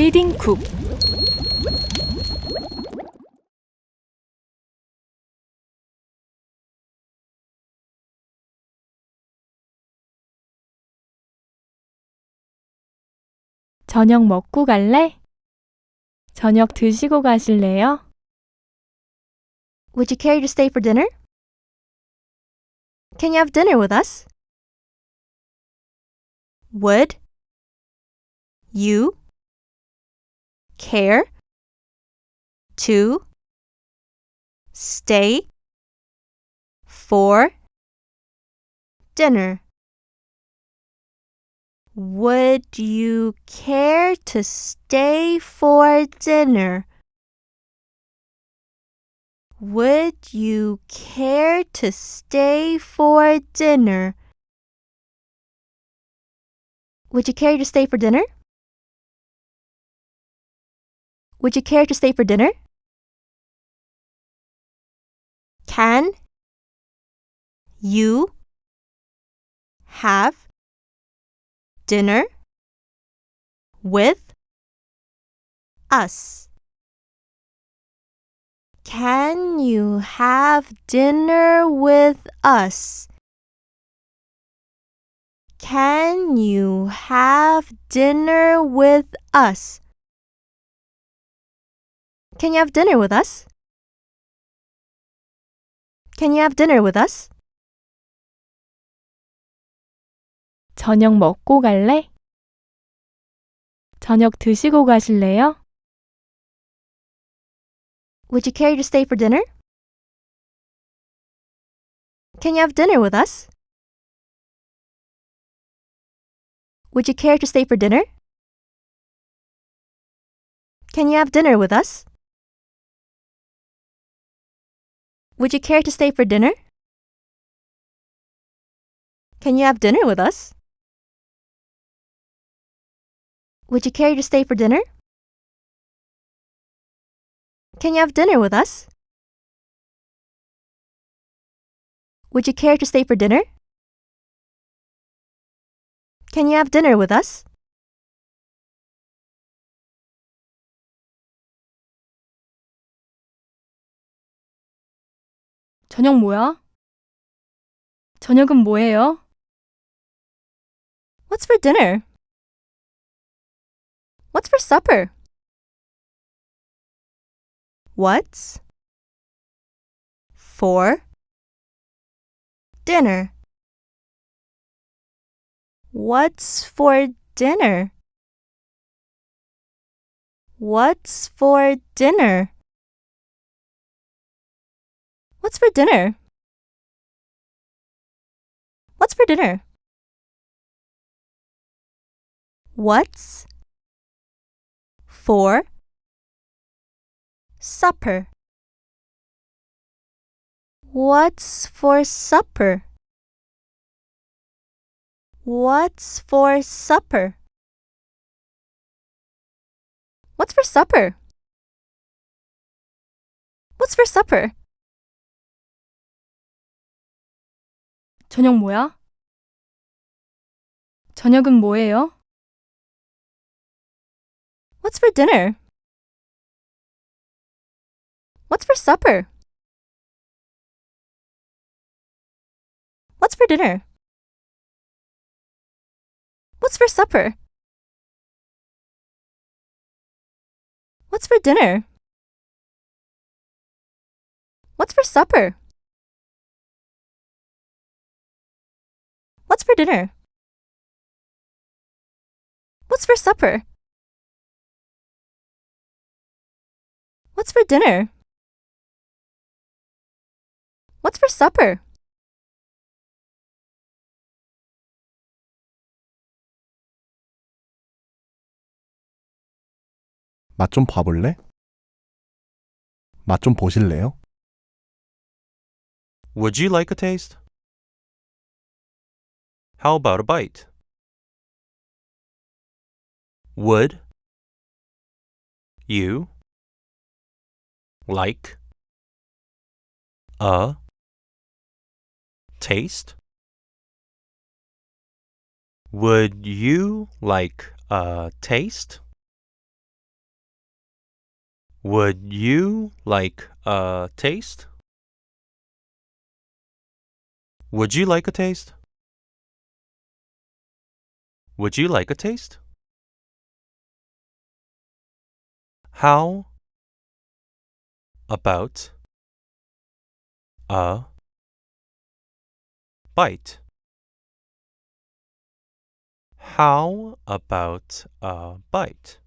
리딩 쿡 저녁 먹고 갈래? 저녁 드시고 가실래요? Would you care to stay for dinner? Can you have dinner with us? Would you care to stay for dinner? Would you care to stay for dinner? Would you care to stay for dinner? Would you care to stay for dinner? Would you care to stay for dinner? Can you have dinner with us? Can you have dinner with us? Can you have dinner with us? Can you have dinner with us? Can you have dinner with us? 저녁 먹고 갈래? 저녁 드시고 가실래요? Would you care to stay for dinner? Can you have dinner with us? Would you care to stay for dinner? Can you have dinner with us? Would you care to stay for dinner? Can you have dinner with us? Would you care to stay for dinner? Can you have dinner with us? Would you care to stay for dinner? Can you have dinner with us? 저녁 뭐야? 저녁은 뭐예요? What's for dinner? What's for supper? What's for dinner? What's for dinner? What's for dinner? What's for dinner? What's for dinner? What's for supper? What's for supper? What's for supper? What's for supper? What's for supper? 저녁 뭐야? 저녁은 뭐예요? What's for dinner? What's for supper? What's for dinner? What's for supper? What's for dinner? What's for supper? What's for dinner? What's for supper? What's for dinner? What's for supper? 맛 좀 봐볼래? 맛 좀 보실래요? Would you like a taste? How about a bite? Would you like a taste? Would you like a taste? Would you like a taste? Would you like a taste? Would you like a taste? How about a bite? How about a bite?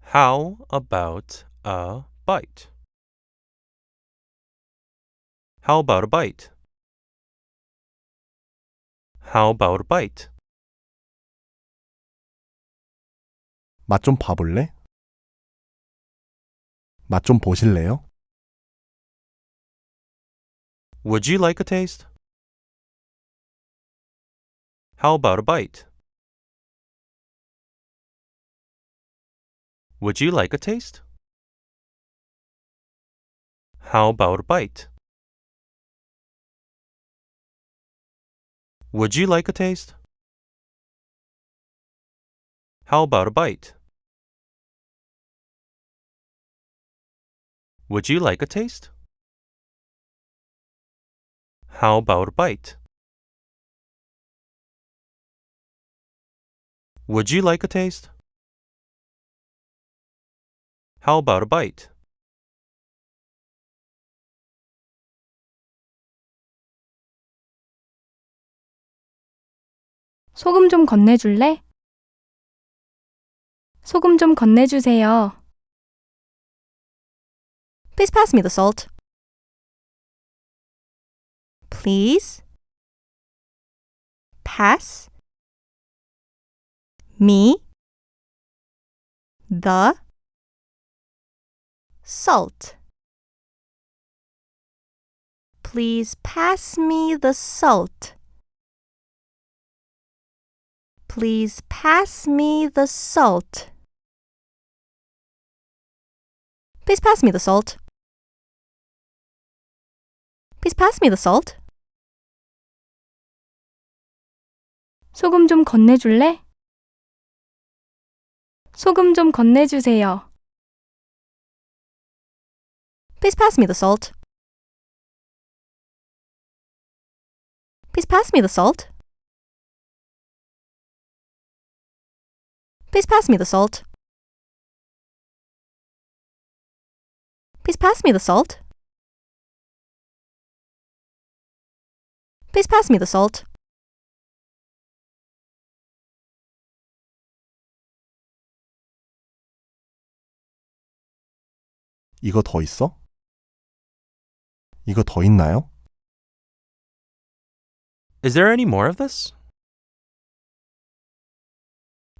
How about a bite? How about a bite? How about a bite? 맛 좀 봐볼래? 맛 좀 보실래요? Would you like a taste? How about a bite? Would you like a taste? How about a bite? Would you like a taste? How about a bite? Would you like a taste? How about a bite? Would you like a taste? How about a bite? 소금 좀 건네줄래? 소금 좀 건네주세요. Please pass me the salt. Please pass me the salt. Please pass me the salt. Please pass me the salt. Please pass me the salt. Please pass me the salt. 소금 좀 건네줄래? 소금 좀 건네주세요. Please pass me the salt. Please pass me the salt. Please pass me the salt. Please pass me the salt. Please pass me the salt. 이거 더 있어? 이거 더 있나요? Is there any more of this?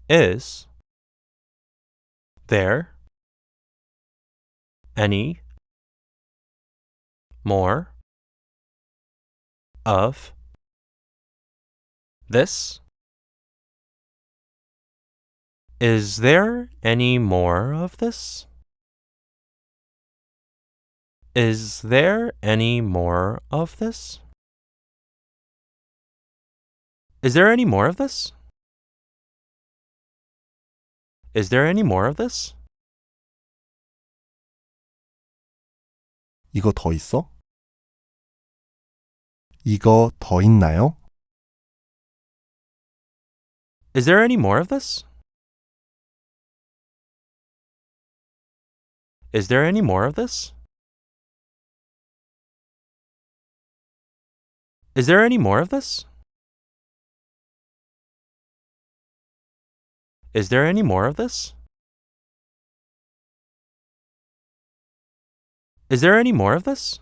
Is there any more of this? Is there any more of this? Is there any more of this? Is there any more of this? Is there any more of this? 이거 더 있어? 이거 더 있나요? Is there any more of this? Is there any more of this? Is there any more of this? Is there any more of this? Is there any more of this?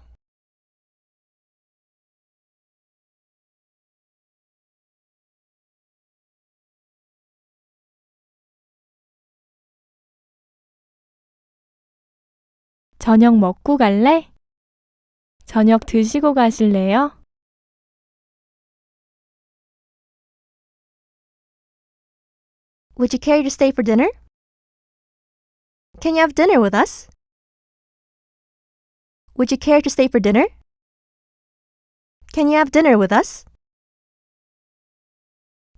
저녁 먹고 갈래? 저녁 드시고 가실래요? Would you care to stay for dinner? Can you have dinner with us? Would you care to stay for dinner? Can you have dinner with us?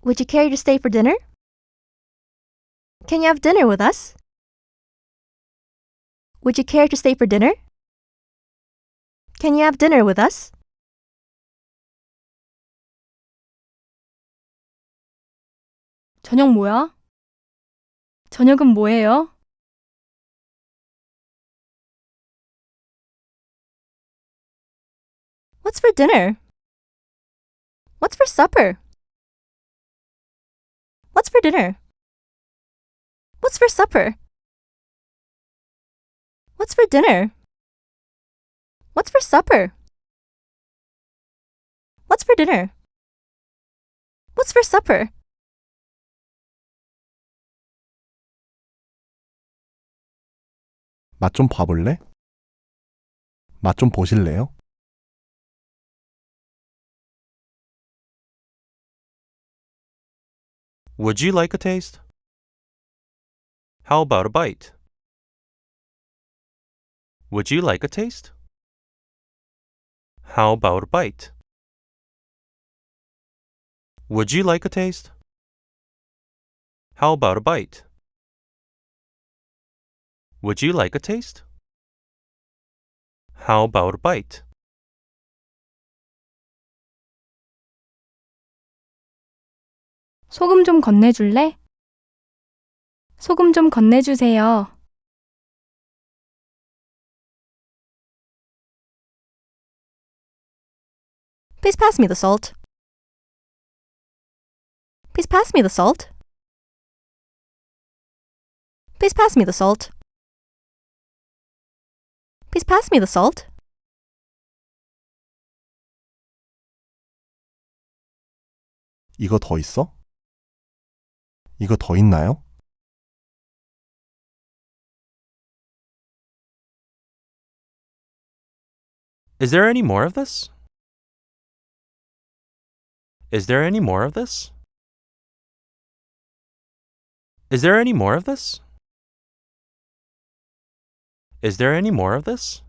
Would you care to stay for dinner? Can you have dinner with us? Would you care to stay for dinner? Can you have dinner with us? 저녁 뭐야? 저녁은 뭐예요? What's for dinner? What's for supper? What's for dinner? What's for supper? What's for dinner? What's for supper? What's for dinner? What's for supper? 맛 좀 봐볼래? 맛 좀 보실래요? Would you like a taste? How about a bite? Would you like a taste? How about a bite? Would you like a taste? How about a bite? Would you like a taste? How about a bite? 소금 좀 건네줄래? 소금 좀 건네주세요. Please pass me the salt. Please pass me the salt. Please pass me the salt. Please pass me the salt. 이거 더 있어? 이거 더 있나요? Is there any more of this? Is there any more of this? Is there any more of this? Is there any more of this?